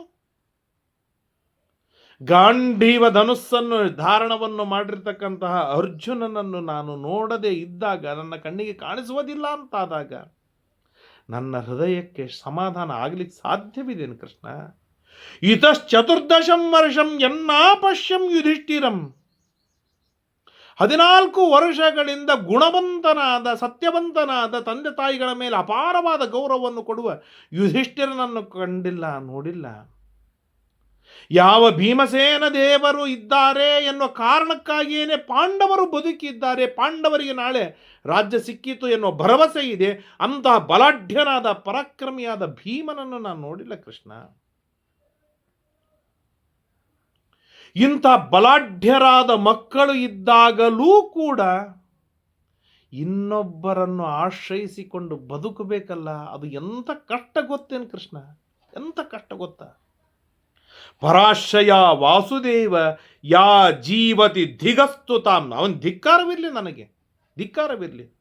ಗಾಂಧೀವ ಧನುಸ್ಸನ್ನು ಧಾರಣವನ್ನು ಮಾಡಿರ್ತಕ್ಕಂತಹ ಅರ್ಜುನನನ್ನು ನಾನು ನೋಡದೇ ಇದ್ದಾಗ ನನ್ನ ಕಣ್ಣಿಗೆ ಕಾಣಿಸುವುದಿಲ್ಲ ಅಂತಾದಾಗ ನನ್ನ ಹೃದಯಕ್ಕೆ ಸಮಾಧಾನ ಆಗಲಿಕ್ಕೆ ಸಾಧ್ಯವಿದೇನು ಕೃಷ್ಣ? ಇತಶ್ಚತುರ್ದಶಂ ವರ್ಷಂ ಎನ್ನಾ ಪಶ್ಯಂ ಯುಧಿಷ್ಠಿರಂ. ಹದಿನಾಲ್ಕು ವರ್ಷಗಳಿಂದ ಗುಣವಂತನಾದ, ಸತ್ಯವಂತನಾದ ತಂದೆ ತಾಯಿಗಳ ಮೇಲೆ ಅಪಾರವಾದ ಗೌರವವನ್ನು ಕೊಡುವ ಯುಧಿಷ್ಠಿರನನ್ನು ಕಂಡಿಲ್ಲ, ನೋಡಿಲ್ಲ. ಯಾವ ಭೀಮಸೇನ ದೇವರು ಇದ್ದಾರೆ ಎನ್ನುವ ಕಾರಣಕ್ಕಾಗಿಯೇ ಪಾಂಡವರು ಬದುಕಿದ್ದಾರೆ, ಪಾಂಡವರಿಗೆ ನಾಳೆ ರಾಜ್ಯ ಸಿಕ್ಕಿತು ಎನ್ನುವ ಭರವಸೆ ಇದೆ, ಅಂತಹ ಬಲಾಢ್ಯನಾದ, ಪರಾಕ್ರಮಿಯಾದ ಭೀಮನನ್ನು ನಾನು ನೋಡಿಲ್ಲ ಕೃಷ್ಣ. ಇಂಥ ಬಲಾಢ್ಯರಾದ ಮಕ್ಕಳು ಇದ್ದಾಗಲೂ ಕೂಡ ಇನ್ನೊಬ್ಬರನ್ನು ಆಶ್ರಯಿಸಿಕೊಂಡು ಬದುಕಬೇಕಲ್ಲ, ಅದು ಎಂಥ ಕಷ್ಟ ಗೊತ್ತೇನು ಕೃಷ್ಣ? ಎಂಥ ಕಷ್ಟ ಗೊತ್ತಾ? ಪರಾಶ್ರಯ ವಾಸುದೇವ, ಯಾ ಜೀವತಿ ಧಿಗಸ್ತು ತಾಮ್. ಅವನ್ ಧಿಕ್ಕಾರವಿರಲಿ ನನಗೆ, ಧಿಕ್ಕಾರವಿರಲಿ.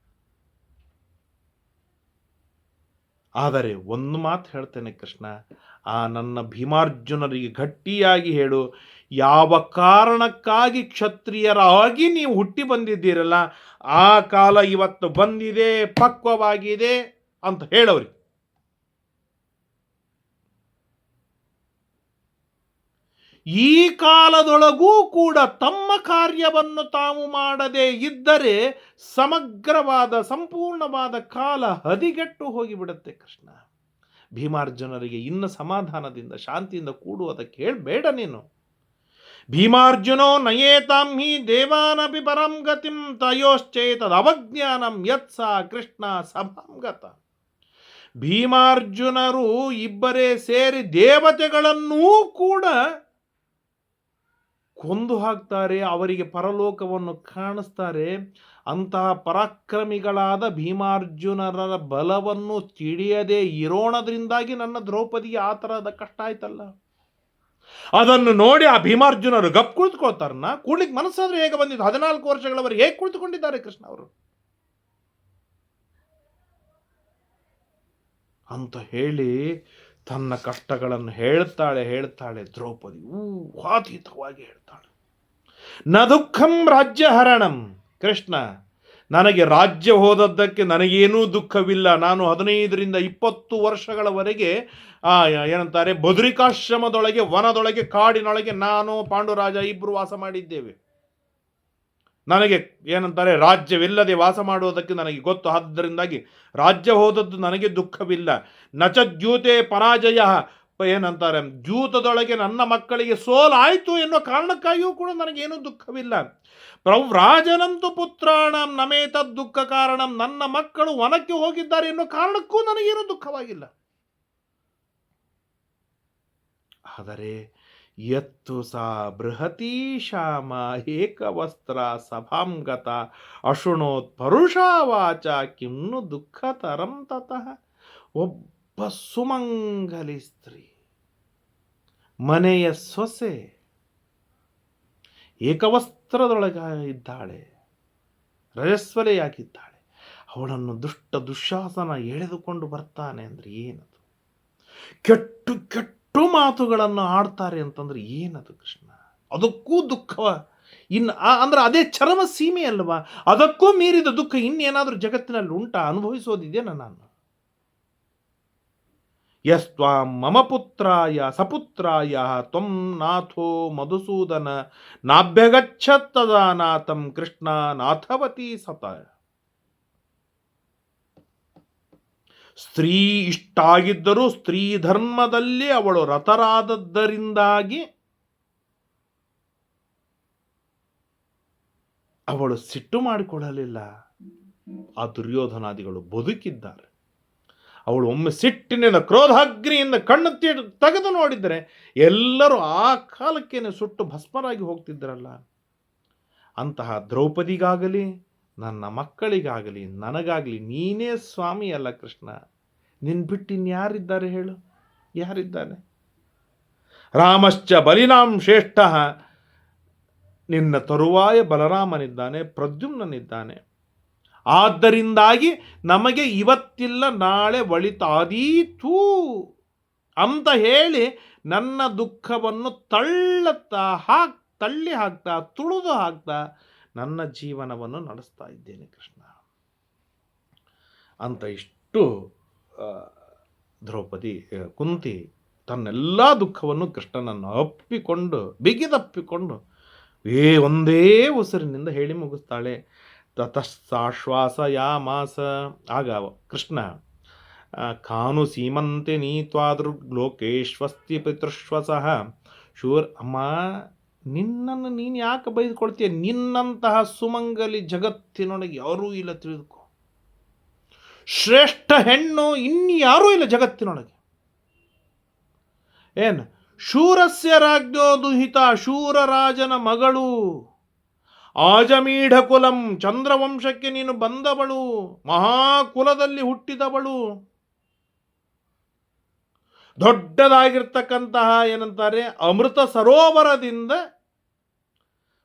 ಆದರೆ ಒಂದು ಮಾತು ಹೇಳ್ತೇನೆ ಕೃಷ್ಣ, ಆ ನನ್ನ ಭೀಮಾರ್ಜುನರಿಗೆ ಗಟ್ಟಿಯಾಗಿ ಹೇಳು, ಯಾವ ಕಾರಣಕ್ಕಾಗಿ ಕ್ಷತ್ರಿಯರಾಗಿ ನೀವು ಹುಟ್ಟಿ ಬಂದಿದ್ದೀರಲ್ಲ, ಆ ಕಾಲ ಇವತ್ತು ಬಂದಿದೆ, ಪಕ್ವವಾಗಿದೆ ಅಂತ ಹೇಳವ್ರಿ. ಈ ಕಾಲದೊಳಗೂ ಕೂಡ ತಮ್ಮ ಕಾರ್ಯವನ್ನು ತಾವು ಮಾಡದೇ ಇದ್ದರೆ ಸಮಗ್ರವಾದ, ಸಂಪೂರ್ಣವಾದ ಕಾಲ ಹದಿಗೆಟ್ಟು ಹೋಗಿಬಿಡುತ್ತೆ ಕೃಷ್ಣ. ಭೀಮಾರ್ಜುನರಿಗೆ ಇನ್ನು ಸಮಾಧಾನದಿಂದ, ಶಾಂತಿಯಿಂದ ಕೂಡುವುದಕ್ಕೆ ಹೇಳಬೇಡ ನೀನು. ಭೀಮಾರ್ಜುನೋ ನಯೇತಾಂ ಹಿ ದೇವಾನಪಿ ಪರಂ ಗತಿಂ ತಯೋಶ್ಚೇತದ ಅವಜ್ಞಾನಂ ಯತ್ಸ ಕೃಷ್ಣ ಸಭಾಂಗತ ಭೀಮಾರ್ಜುನರು ಇಬ್ಬರೇ ಸೇರಿ ದೇವತೆಗಳನ್ನೂ ಕೂಡ ಕೊಂದು ಹಾಕ್ತಾರೆ, ಅವರಿಗೆ ಪರಲೋಕವನ್ನು ಕಾಣಿಸ್ತಾರೆ. ಅಂತಹ ಪರಾಕ್ರಮಿಗಳಾದ ಭೀಮಾರ್ಜುನರ ಬಲವನ್ನು ತಿಳಿಯದೆ ಇರೋಣದ್ರಿಂದಾಗಿ ನನ್ನ ದ್ರೌಪದಿಗೆ ಆ ಥರದ ಕಷ್ಟ ಆಯ್ತಲ್ಲ. ಅದನ್ನು ನೋಡಿ ಆ ಭೀಮಾರ್ಜುನರು ಗಪ್ ಕುಳಿತುಕೊಳ್ತಾರನ್ನ. ಕೂಡ್ಲಿಕ್ಕೆ ಮನಸ್ಸಾದ್ರೆ ಹೇಗೆ ಬಂದಿದ್ದು? ಹದಿನಾಲ್ಕು ವರ್ಷಗಳವರೆಗೆ ಹೇಗೆ ಕುಳಿತುಕೊಂಡಿದ್ದಾರೆ ಕೃಷ್ಣ ಅವರು? ಅಂತ ಹೇಳಿ ತನ್ನ ಕಷ್ಟಗಳನ್ನು ಹೇಳ್ತಾಳೆ ಹೇಳ್ತಾಳೆ, ದ್ರೌಪದಿ ಊಹಾತೀತವಾಗಿ ಹೇಳ್ತಾಳೆ. ನ ದುಃಖಂ ರಾಜ್ಯ ಹರಣಂ ಕೃಷ್ಣ, ನನಗೆ ರಾಜ್ಯ ಹೋದದ್ದಕ್ಕೆ ನನಗೇನೂ ದುಃಖವಿಲ್ಲ. ನಾನು ಹದಿನೈದರಿಂದ ಇಪ್ಪತ್ತು ವರ್ಷಗಳವರೆಗೆ ಏನಂತಾರೆ, ಬದ್ರಿಕಾಶ್ರಮದೊಳಗೆ, ವನದೊಳಗೆ, ಕಾಡಿನೊಳಗೆ, ನಾನು ಪಾಂಡುರಾಜ ಇಬ್ಬರು ವಾಸ ಮಾಡಿದ್ದೇವೆ. ನನಗೆ ಏನಂತಾರೆ, ರಾಜ್ಯವಿಲ್ಲದೆ ವಾಸ ಮಾಡುವುದಕ್ಕೆ ನನಗೆ ಗೊತ್ತು. ಆದ್ದರಿಂದಾಗಿ ರಾಜ್ಯ ಹೋದದ್ದು ನನಗೆ ದುಃಖವಿಲ್ಲ. ನಚ ದ್ಯೂತೆ ಪರಾಜಯ. ಏನಂತಾರೆ, ದ್ಯೂತದೊಳಗೆ ನನ್ನ ಮಕ್ಕಳಿಗೆ ಸೋಲಾಯಿತು ಎನ್ನುವ ಕಾರಣಕ್ಕಾಗಿಯೂ ಕೂಡ ನನಗೇನು ದುಃಖವಿಲ್ಲ. ಪ್ರವ್ರಾಜನಂತು ಪುತ್ರಾಣಂ ನಮೇತ ದುಃಖ ಕಾರಣಂ. ನನ್ನ ಮಕ್ಕಳು ವನಕ್ಕೆ ಹೋಗಿದ್ದಾರೆ ಎನ್ನುವ ಕಾರಣಕ್ಕೂ ನನಗೇನು ದುಃಖವಾಗಿಲ್ಲ. ಆದರೆ ಯತ್ತು ಸಾ ಬೃಹತೀಶಾಮ ಏಕವಸ್ತ್ರ ಸಭಾಂಗತ ಅಶುಣೋತ್ ಪರುಷಾವಾಚ ಕಿಮ್ನು ದುಃಖತರಂ ತತಃ ಒಬ್ಬ ಸುಮಂಗಲಿ ಸ್ತ್ರೀ, ಮನೆಯ ಸೊಸೆ, ಏಕವಸ್ತ್ರದೊಳಗ ಇದ್ದಾಳೆ, ರಜಸ್ವಲೆಯಾಗಿದ್ದಾಳೆ. ಅವಳನ್ನು ದುಷ್ಟ ದುಶ್ಯಾಸನ ಎಳೆದುಕೊಂಡು ಬರ್ತಾನೆ ಅಂದರೆ ಏನದು? ಕೆಟ್ಟು ಕೆಟ್ಟು ಮಾತುಗಳನ್ನು ಆಡ್ತಾರೆ ಅಂತಂದ್ರೆ ಏನದು ಕೃಷ್ಣ? ಅದಕ್ಕೂ ದುಃಖವ. ಇನ್ನು ಅಂದ್ರೆ ಅದೇ ಚರಮ ಸೀಮೆ ಅಲ್ವಾ? ಅದಕ್ಕೂ ಮೀರಿದ ದುಃಖ ಇನ್ನೇನಾದರೂ ಜಗತ್ತಿನಲ್ಲಿ ಉಂಟಾ? ಅನುಭವಿಸೋದಿದೆಯಾ ನಾನು? ಯಸ್ತ್ವಾಂ ಮಮ ಪುತ್ರಾಯ ಸಪುತ್ರಾಯ ತ್ವಂ ನಾಥೋ ಮಧುಸೂದನ ನಾಭ್ಯಗಚ್ಚತ್ತದ ನಾಥಂ ಕೃಷ್ಣ ನಾಥವತಿ ಸತ. ಸ್ತ್ರೀ ಇಷ್ಟಾಗಿದ್ದರೂ ಸ್ತ್ರೀ ಧರ್ಮದಲ್ಲಿ ಅವಳು ರಥರಾದದ್ದರಿಂದಾಗಿ ಅವಳು ಸಿಟ್ಟು ಮಾಡಿಕೊಳ್ಳಲಿಲ್ಲ. ಆ ದುರ್ಯೋಧನಾದಿಗಳು ಬದುಕಿದ್ದಾರೆ. ಅವಳು ಒಮ್ಮೆ ಸಿಟ್ಟಿನಿಂದ ಕ್ರೋಧಾಗ್ನಿಯಿಂದ ಕಣ್ಣು ತೆಗೆದು ನೋಡಿದರೆ ಎಲ್ಲರೂ ಆ ಕಾಲಕ್ಕೇನೆ ಸುಟ್ಟು ಭಸ್ಮರಾಗಿ ಹೋಗ್ತಿದ್ದರಲ್ಲ ಅಂತಹ ದ್ರೌಪದಿಗಾಗಲಿ ನನ್ನ ಮಕ್ಕಳಿಗಾಗಲಿ, ನನಗಾಗಲಿ, ನೀನೇ ಸ್ವಾಮಿ ಅಲ್ಲ ಕೃಷ್ಣ. ನಿನ್ನ ಬಿಟ್ಟು ಇನ್ಯಾರಿದ್ದಾರೆ ಹೇಳು? ಯಾರಿದ್ದಾನೆ? ರಾಮಶ್ಚ ಬಲಿನಾಂ ಶ್ರೇಷ್ಠ. ನಿನ್ನ ತರುವಾಯ ಬಲರಾಮನಿದ್ದಾನೆ, ಪ್ರದ್ಯುಮ್ನನಿದ್ದಾನೆ. ಆದ್ದರಿಂದಾಗಿ ನಮಗೆ ಇವತ್ತಿಲ್ಲ, ನಾಳೆ ಒಳಿತಾದೀತು ಅಂತ ಹೇಳಿ ನನ್ನ ದುಃಖವನ್ನು ತಳ್ಳತ್ತಾ, ಹಾಕ್, ತಳ್ಳಿ ಹಾಕ್ತಾ, ತುಳಿದು ಹಾಕ್ತಾ ನನ್ನ ಜೀವನವನ್ನು ನಡೆಸ್ತಾ ಇದ್ದೇನೆ ಕೃಷ್ಣ. ಅಂತ ಇಷ್ಟು ದ್ರೌಪದಿ ಕುಂತಿ ತನ್ನೆಲ್ಲ ದುಃಖವನ್ನು ಕೃಷ್ಣನನ್ನು ಅಪ್ಪಿಕೊಂಡು, ಬಿಗಿದಪ್ಪಿಕೊಂಡು ಏ, ಒಂದೇ ಉಸಿರಿನಿಂದ ಹೇಳಿ ಮುಗಿಸ್ತಾಳೆ. ತತಶ್ಚಾಶ್ವಾಸ ಯಾಮಾಸ. ಆಗ ಕೃಷ್ಣ ಕಾನು ಸೀಮಂತೆ ನೀತ್ವಾದೃಗ್ಲೋಕೇಶ್ವಸ್ತಿ ಪಿತೃಶ್ವಸಃ. ಶೂರ್, ಅಮ್ಮ ನಿನ್ನನ್ನು ನೀನು ಯಾಕೆ ಬೈದುಕೊಳ್ತೀಯ? ನಿನ್ನಂತಹ ಸುಮಂಗಲಿ ಜಗತ್ತಿನೊಳಗೆ ಯಾರೂ ಇಲ್ಲ ತಿಳಿದುಕೋ. ಶ್ರೇಷ್ಠ ಹೆಣ್ಣು ಇನ್ಯಾರೂ ಇಲ್ಲ ಜಗತ್ತಿನೊಳಗೆ. ಏನು? ಶೂರಸ್ಯ ರಾಜ್ಞೋ ದುಹಿತ ಶೂರರಾಜನ ಮಗಳು. ಆಜಮೀಢ ಕುಲಂ ಚಂದ್ರವಂಶಕ್ಕೆ ನೀನು ಬಂದವಳು. ಮಹಾಕುಲದಲ್ಲಿ ಹುಟ್ಟಿದವಳು. ದೊಡ್ಡದಾಗಿರ್ತಕ್ಕಂತಹ ಏನಂತಾರೆ? ಅಮೃತ ಸರೋವರದಿಂದ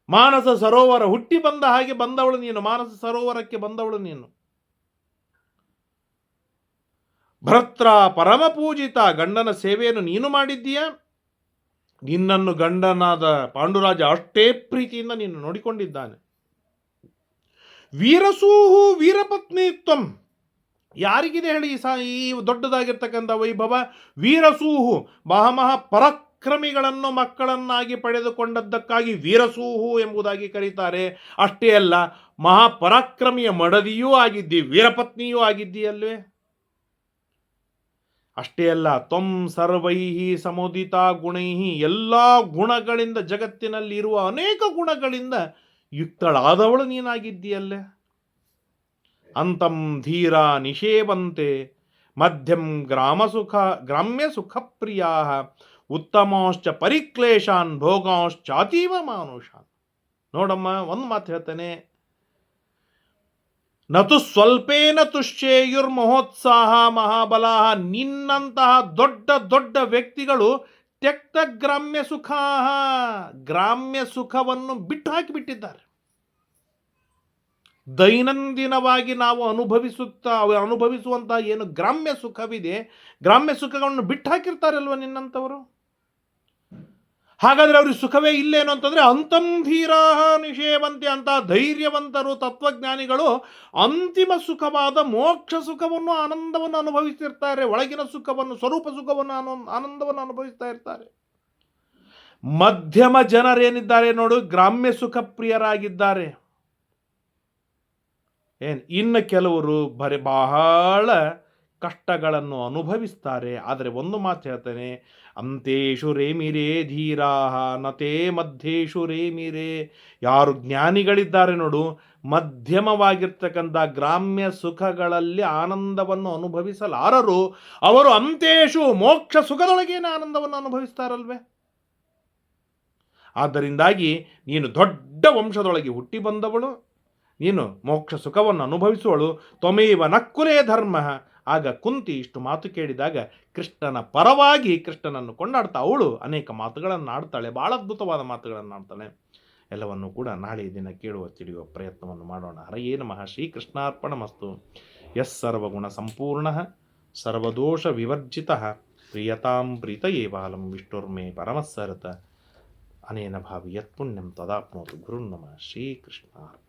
ಮಾನಸ ಸರೋವರ ಹುಟ್ಟಿ ಬಂದ ಹಾಗೆ ಬಂದವಳು ನೀನು, ಮಾನಸ ಸರೋವರಕ್ಕೆ ಬಂದವಳು ನೀನು. ಭರತ್ರ ಪರಮ ಪೂಜಿತ ಗಂಡನ ಸೇವೆಯನ್ನು ನೀನು ಮಾಡಿದ್ದೀಯ? ನಿನ್ನನ್ನು ಗಂಡನಾದ ಪಾಂಡುರಾಜ ಅಷ್ಟೇ ಪ್ರೀತಿಯಿಂದ ನೀನು ನೋಡಿಕೊಂಡಿದ್ದಾನೆ. ವೀರಸೂಹು ವೀರಪತ್ನಿತ್ವಂ ಯಾರಿಗಿದೆ ಹೇಳಿ ಈ ಸಾ ಈ ದೊಡ್ಡದಾಗಿರ್ತಕ್ಕಂಥ ವೈಭವ? ವೀರಸೂಹು. ಮಹಾಮಹ ಪರಾಕ್ರಮಿಗಳನ್ನು ಮಕ್ಕಳನ್ನಾಗಿ ಪಡೆದುಕೊಂಡದ್ದಕ್ಕಾಗಿ ವೀರಸೂಹು ಎಂಬುದಾಗಿ ಕರೀತಾರೆ. ಅಷ್ಟೇ ಅಲ್ಲ, ಮಹಾಪರಾಕ್ರಮಿಯ ಮಡದಿಯೂ ಆಗಿದ್ದಿ, ವೀರಪತ್ನಿಯೂ ಆಗಿದ್ದೀಯಲ್ವೇ? ಅಷ್ಟೇ ಅಲ್ಲ, ತ್ವಂ ಸರ್ವೈಹಿ ಸಮೋದಿತ ಗುಣೈಹಿ, ಎಲ್ಲ ಗುಣಗಳಿಂದ ಜಗತ್ತಿನಲ್ಲಿ ಇರುವ ಅನೇಕ ಗುಣಗಳಿಂದ ಯುಕ್ತಳಾದವಳು ನೀನಾಗಿದ್ದೀಯಲ್ಲೇ? ಅಂತಂ ಧೀರ ನಿಷೇವಂತೆ ಮಧ್ಯಂ ಗ್ರಾಮ ಸುಖ, ಗ್ರಾಮ್ಯ ಸುಖಪ್ರಿಯಾ ಉತ್ತಮಾಶ್ಚ ಪರಿಕ್ಲೇಶಾನ್ ಭೋಗಾಶ್ಚಾತೀವ ಮಾನುಷಾನ್. ನೋಡಮ್ಮ, ಒಂದು ಮಾತು ಹೇಳ್ತೇನೆ. ನತು ಸ್ವಲ್ಪೇನ ತುಶ್ಚೇಯುರ್ ಮಹೋತ್ಸಾಹ ಮಹಾಬಲಾಹ, ನಿನ್ನಂತಹ ದೊಡ್ಡ ದೊಡ್ಡ ವ್ಯಕ್ತಿಗಳು ತ್ಯಕ್ತ ಗ್ರಾಮ್ಯ ಸುಖ ಗ್ರಾಮ್ಯ ಸುಖವನ್ನು ಬಿಟ್ಟು ಹಾಕಿಬಿಟ್ಟಿದ್ದಾರೆ ದೈನಂದಿನವಾಗಿ ನಾವು ಅನುಭವಿಸುತ್ತಾ, ಅನುಭವಿಸುವಂತಹ ಏನು ಗ್ರಾಮ್ಯ ಸುಖವಿದೆ, ಗ್ರಾಮ್ಯ ಸುಖಗಳನ್ನು ಬಿಟ್ಟು ಹಾಕಿರ್ತಾರಲ್ವ ನಿನ್ನಂಥವರು? ಹಾಗಾದ್ರೆ ಅವ್ರಿಗೆ ಸುಖವೇ ಇಲ್ಲೇನು ಅಂತಂದರೆ ಅಂತಂ ಧೀರಾಹ ನಿಷೇವಂತೆ ಅಂತ ಧೈರ್ಯವಂತರು ತತ್ವಜ್ಞಾನಿಗಳು ಅಂತಿಮ ಸುಖವಾದ ಮೋಕ್ಷ ಸುಖವನ್ನು ಆನಂದವನ್ನು ಅನುಭವಿಸ್ತಿರ್ತಾರೆ, ಒಳಗಿನ ಸುಖವನ್ನು, ಸ್ವರೂಪ ಸುಖವನ್ನು ಆನೋ ಆನಂದವನ್ನು ಅನುಭವಿಸ್ತಾ ಇರ್ತಾರೆ. ಮಧ್ಯಮ ಜನರೇನಿದ್ದಾರೆ ನೋಡು, ಗ್ರಾಮ್ಯ ಸುಖ ಪ್ರಿಯರಾಗಿದ್ದಾರೆ ಏನು? ಇನ್ನು ಕೆಲವರು ಬರೀ ಬಹಳ ಕಷ್ಟಗಳನ್ನು ಅನುಭವಿಸ್ತಾರೆ. ಆದರೆ ಒಂದು ಮಾತು ಹೇಳ್ತೇನೆ ಅಂತೇಶು ರೇಮಿರೇ ಧೀರಾಹ, ನತೇ ಮಧ್ಯೇಶು ರೇಮಿರೇ. ಯಾರು ಜ್ಞಾನಿಗಳಿದ್ದಾರೆ ನೋಡು, ಮಧ್ಯಮವಾಗಿರ್ತಕ್ಕಂಥ ಗ್ರಾಮ್ಯ ಸುಖಗಳಲ್ಲಿ ಆನಂದವನ್ನು ಅನುಭವಿಸಲಾರರು, ಅವರು ಅಂತೇಶು ಮೋಕ್ಷ ಸುಖದೊಳಗೇನೆ ಆನಂದವನ್ನು ಅನುಭವಿಸ್ತಾರಲ್ವೇ? ಆದ್ದರಿಂದಾಗಿ ನೀನು ದೊಡ್ಡ ವಂಶದೊಳಗೆ ಹುಟ್ಟಿ ಬಂದವಳು, ನೀನು ಮೋಕ್ಷ ಸುಖವನ್ನು ಅನುಭವಿಸುವಳು, ತ್ವಮೇವ ನಕ್ಕುಲೇ ಧರ್ಮ. ಆಗ ಕುಂತಿ ಇಷ್ಟು ಮಾತು ಕೇಳಿದಾಗ ಕೃಷ್ಣನ ಪರವಾಗಿ ಕೃಷ್ಣನನ್ನು ಕೊಂಡಾಡ್ತಾ ಅವಳು ಅನೇಕ ಮಾತುಗಳನ್ನು ಆಡ್ತಾಳೆ ಭಾಳ ಅದ್ಭುತವಾದ ಮಾತುಗಳನ್ನು ಆಡ್ತಾಳೆ. ಎಲ್ಲವನ್ನು ಕೂಡ ನಾಳೆ ದಿನ ಕೇಳುವ, ತಿಳಿಯುವ ಪ್ರಯತ್ನವನ್ನು ಮಾಡೋಣ. ಹರಯೇ ನಮಃ. ಶ್ರೀಕೃಷ್ಣಾರ್ಪಣ ಮಸ್ತು. ಎಸ್ ಸರ್ವಗುಣ ಸಂಪೂರ್ಣ, ಸರ್ವದೋಷ ವಿವರ್ಜಿತ, ಪ್ರಿಯತಾಂ ಪ್ರೀತಯೇ ಬಾಲಂ ವಿಷ್ಣುರ್ಮೇ ಪರಮಸ್ಸರತ ಅನೇನ ಭಾವಿ ಯತ್ಪುಣ್ಯಂ ತದಾಪ್ನೋತು. ಗುರುನ್ನಮ ಶ್ರೀಕೃಷ್ಣ